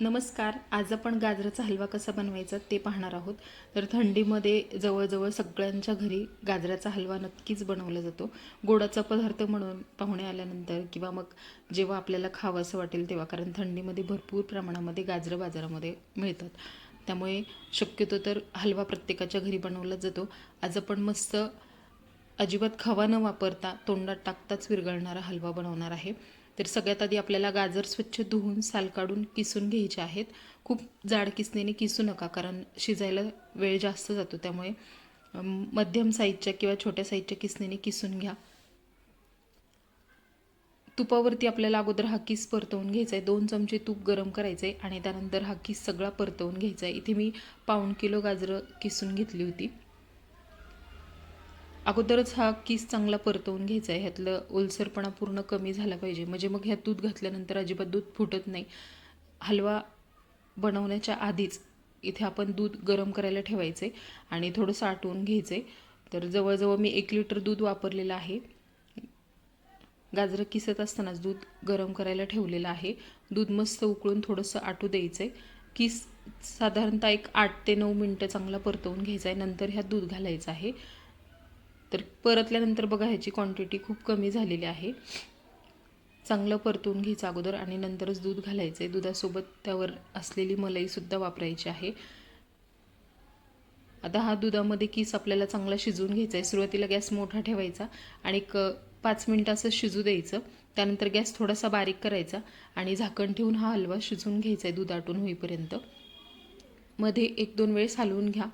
नमस्कार आज आपण गाजराचा हलवा कसा बनवायचा ते पाहणार आहोत. तर थंडीमध्ये जवळजवळ सगळ्यांच्या घरी गाजराचा हलवा नक्कीच बनवला जातो. गोडाचा पदार्थ म्हणून पाहुणे आल्यानंतर किंवा मग जेव्हा आपल्याला खावं असं वाटेल तेव्हा कारण थंडीमध्ये भरपूर प्रमाणामध्ये गाजरं बाजारामध्ये मिळतात. त्यामुळे शक्यतो तर हलवा प्रत्येकाच्या घरी बनवला जातो. आज आपण मस्त अजिबात खवा न वापरता तोंडात टाकताच विरघळणारा हलवा बनवणार आहे. तर सगळ्यात आधी आपल्याला गाजर स्वच्छ धुवून साल काढून किसून घ्यायचे आहेत. खूप जाड किसणीने किसू नका कारण शिजायला वेळ जास्त जातो. त्यामुळे मध्यम साईजच्या किंवा छोट्या साईजच्या किसणीने किसून घ्या. तुपावरती आपल्याला अगोदर हा किस परतवून घ्यायचा आहे दोन चमचे तूप गरम करायचं आहे आणि त्यानंतर हा किस सगळा परतवून घ्यायचा आहे इथे मी पाऊण किलो गाजरं किसून घेतली होती. अगोदरच हा किस चांगला परतवून घ्यायचा आहे ह्यातलं ओलसरपणा पूर्ण कमी झाला पाहिजे. म्हणजे मग ह्यात दूध घातल्यानंतर अजिबात दूध फुटत नाही. हलवा बनवण्याच्या आधीच इथे आपण दूध गरम करायला ठेवायचे आणि थोडंसं आटवून घ्यायचे तर जवळजवळ मी एक लिटर दूध वापरलेलं आहे. गाजरं किसत असतानाच दूध गरम करायला ठेवलेलं आहे. दूध मस्त उकळून थोडंसं आटू द्यायचं आहे किस साधारणतः एक आठ ते नऊ मिनटं चांगला परतवून घ्यायचा आहे नंतर ह्यात दूध घालायचं आहे. तर परतल्यानंतर बघा ह्याची क्वांटिटी खूप कमी झालेली आहे. चांगलं परतून घ्यायचं अगोदर आणि नंतरच दूध घालायचं आहे दुधासोबत त्यावर असलेली मलईसुद्धा वापरायची आहे. आता हा दुधामध्ये किस आपल्याला चांगला शिजवून घ्यायचा आहे सुरुवातीला गॅस मोठा ठेवायचा आणि एक पाच मिनटं असं शिजू द्यायचं. त्यानंतर गॅस थोडासा बारीक करायचा आणि झाकण ठेवून हा हलवा शिजवून घ्यायचा आहे दूध आटून होईपर्यंत. मध्ये एक दोन वेळेस हलवून घ्या.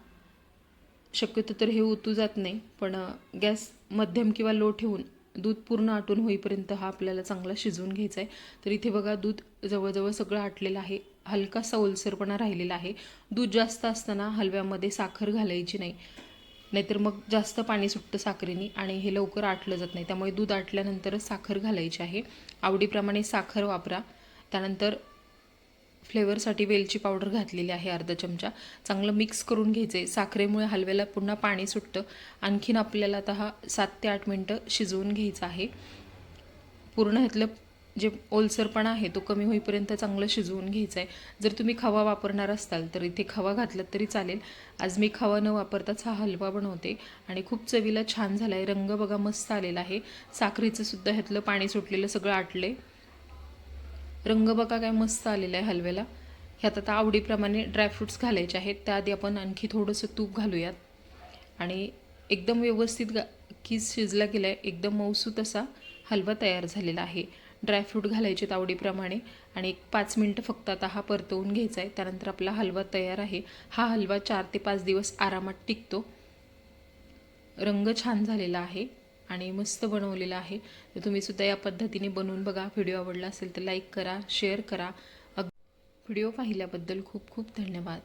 शक्यतो तर हे उतू जात नाही पण गॅस मध्यम किंवा लो ठेवून दूध पूर्ण आटून होईपर्यंत हा आपल्याला चांगला शिजवून घ्यायचा आहे. तर इथे बघा दूध जवळजवळ सगळं आटलेलं आहे. हलकासा ओलसरपणा राहिलेला आहे. दूध जास्त असताना हलव्यामध्ये साखर घालायची नाही. नाहीतर मग जास्त पाणी सुटतं साखरेने आणि हे लवकर आटलं जात नाही. त्यामुळे दूध आटल्यानंतरच साखर घालायची आहे. आवडीप्रमाणे साखर वापरा. त्यानंतर फ्लेवरसाठी वेलची पावडर घातलेली आहे अर्धा चमचा. चांगलं मिक्स करून घ्यायचं. आहे साखरेमुळे हलव्याला पुन्हा पाणी सुटतं. आणखीन आपल्याला आता हा सात ते आठ मिनटं शिजवून घ्यायचा आहे. पूर्ण ह्यातलं जे ओलसरपणा आहे तो कमी होईपर्यंत चांगलं शिजवून घ्यायचं आहे. जर तुम्ही खवा वापरणार असाल तर इथे खवा घातलात तरी चालेल. आज मी खवा न वापरताच हा हलवा बनवते आणि खूप चवीला छान झाला आहे रंग बघा मस्त आलेला आहे. साखरेचं सुद्धा ह्यातलं पाणी सुटलेलं सगळं आटलं आहे रंग बघा काय मस्त आलेला आहे हलव्याला. ह्यात आता आवडीप्रमाणे ड्रायफ्रूट्स घालायचे आहेत. त्याआधी आपण आणखी थोडंसं तूप घालूयात. आणि एकदम व्यवस्थित गा किस शिजला गेला आहे एकदम मऊसूत असा हलवा तयार झालेला आहे. ड्रायफ्रूट घालायचे आहेत आवडीप्रमाणे. आणि एक पाच मिनटं फक्त आता हा परतवून घ्यायचा आहे. त्यानंतर आपला हलवा तयार आहे. हा हलवा चार ते पाच दिवस आरामात टिकतो. रंग छान झालेला आहे. आणि मस्त बनवलेला आहे. तर तुम्ही सुद्धा या पद्धतीने बनवून बघा. व्हिडिओ आवडला असेल तर लाईक करा शेअर करा. अग व्हिडिओ पाहिल्याबद्दल खूप खूप धन्यवाद.